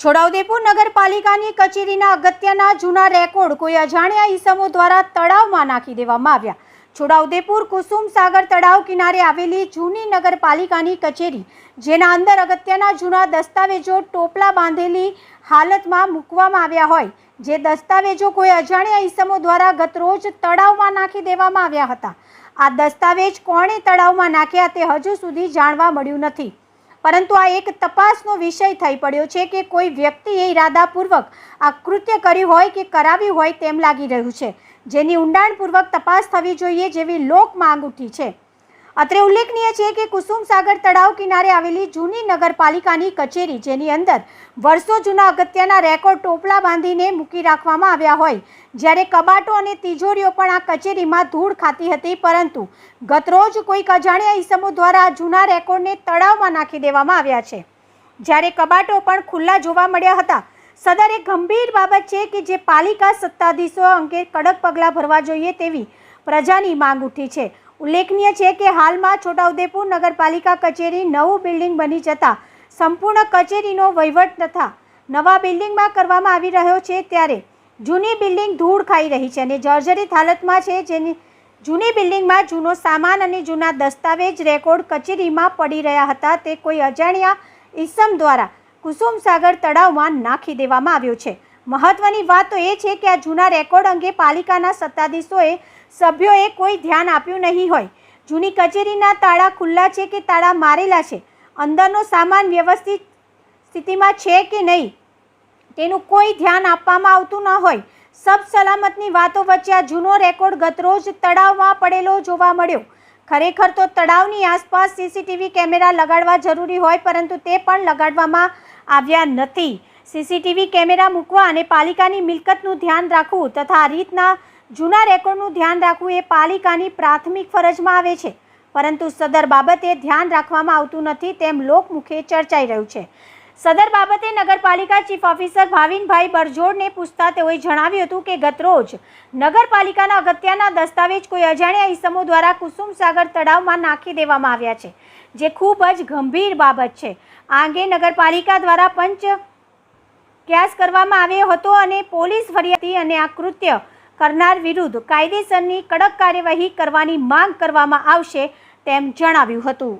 છોટાઉદેપુર નગરપાલિકાની કચેરીના અગત્યના જૂના રેકોર્ડ કોઈ અજાણ્યા ઈસમો દ્વારા તળાવમાં નાખી દેવામાં આવ્યા. છોટાઉદેપુર કુસુમ સાગર તળાવ કિનારે આવેલી જૂની નગરપાલિકાની કચેરી, જેના અંદર અગત્યના જૂના દસ્તાવેજો ટોપલા બાંધેલી હાલતમાં મૂકવામાં આવ્યા હોય, જે દસ્તાવેજો કોઈ અજાણ્યા ઈસમો દ્વારા ગતરોજ તળાવમાં નાખી દેવામાં આવ્યા હતા. આ દસ્તાવેજ કોણે તળાવમાં નાખ્યા તે હજુ સુધી જાણવા મળ્યું નથી. પરંતુ આ એક તપાસનો વિષય થઈ પડ્યો છે કે કોઈ વ્યક્તિએ ઈરાદાપૂર્વક આ કૃત્ય કર્યું હોય કે કરાવ્યું હોય તેમ લાગી રહ્યું છે. જેની ઊંડાણપૂર્વક તપાસ થવી જોઈએ જેવી લોક માંગ ઉઠી છે. અત્રે ઉલ્લેખનીય છે કે કુસુમ સાગર તળાવ કિનારે આવેલી જૂની નગરપાલિકાની કચેરી જેની અંદર વર્ષો જૂના અગત્યના રેકોર્ડ ટોપલા બાંધીને મૂકી રાખવામાં આવ્યા હોય. જ્યારે કબાટો અને તિજોરીઓ પણ આ કચેરીમાં ધૂળ ખાતી હતી, પરંતુ ગતરોજ કોઈક અજાણ્યા ઈસમો દ્વારા જૂના રેકોર્ડને તળાવમાં નાખી દેવામાં આવ્યા છે. જ્યારે કબાટો પણ ખુલ્લા જોવા મળ્યા હતા, સદર એક ગંભીર બાબત છે કે જે પાલિકા સત્તાધીશો અંગે કડક પગલાં ભરવા જોઈએ તેવી પ્રજાની માંગ ઉઠી છે. ઉલ્લેખનીય છે કે હાલમાં છોટાઉદેપુર નગરપાલિકા કચેરી નવું બિલ્ડિંગ બની જતા સંપૂર્ણ કચેરીનો વહીવટ તથા નવા બિલ્ડિંગમાં કરવામાં આવી રહ્યો છે ત્યારે જૂની બિલ્ડિંગ ધૂળ ખાઈ રહી છે અને જર્જરિત હાલતમાં છે જેની જૂની બિલ્ડિંગમાં જૂનો સામાન અને જૂના દસ્તાવેજ રેકોર્ડ કચેરીમાં પડી રહ્યા હતા તે કોઈ અજાણ્યા ઈસમ દ્વારા કુસુમ સાગર તળાવમાં નાખી દેવામાં આવ્યો છે. મહત્વની વાત તો એ છે કે આ જૂના રેકોર્ડ અંગે પાલિકાના સત્તાધીશોએ સભ્યોએ કોઈ ધ્યાન આપ્યું નહીં હોય. જૂની કચેરીના તાળા ખુલ્લા છે કે તાળા મારેલા છે? અંદરનો સામાન વ્યવસ્થિત સ્થિતિમાં છે કે નહીં? તેનું કોઈ ધ્યાન આપવામાં આવતું ન હોય. સબ સલામતની વાતો વચ્ચે આ જૂનો રેકોર્ડ ગતરોજ તળાવમાં પડેલો જોવા મળ્યો. ખરેખર તો તળાવની આસપાસ સીસીટીવી કેમેરા લગાડવા જરૂરી હોય, પરંતુ તે પણ લગાડવામાં આવ્યા નથી. સીસીટીવી કેમેરા મૂકવા અને પાલિકાની મિલકતનું ધ્યાન રાખવું તથા આ રીતના જૂના રેકોર્ડનું ધ્યાન રાખવું એ પાલિકાની પ્રાથમિક ફરજમાં આવે છે. પરંતુ સદર બાબતે ધ્યાન રાખવામાં આવતું નથી તેમ લોકમુખે ચર્ચાઈ રહ્યું છે. સદર બાબતે નગરપાલિકા ચીફ ઓફિસર ભાવિનભાઈ બરજોડને પૂછતા તેઓએ જણાવ્યું હતું કે ગતરોજ નગરપાલિકાના અગત્યના દસ્તાવેજ કોઈ અજાણ્યા ઇસમો દ્વારા કુસુમ સાગર તળાવમાં નાખી દેવામાં આવ્યા છે, જે ખૂબ જ ગંભીર બાબત છે. આ અંગે નગરપાલિકા દ્વારા પંચ ક્યાસ કરવામાં આવ્યો હતો અને પોલીસ ફરિયાદી અને આ કૃત્ય કરનાર વિરુદ્ધ કાયદેસરની કડક કાર્યવાહી કરવાની માંગ કરવામાં આવશે તેમ જણાવ્યું હતું.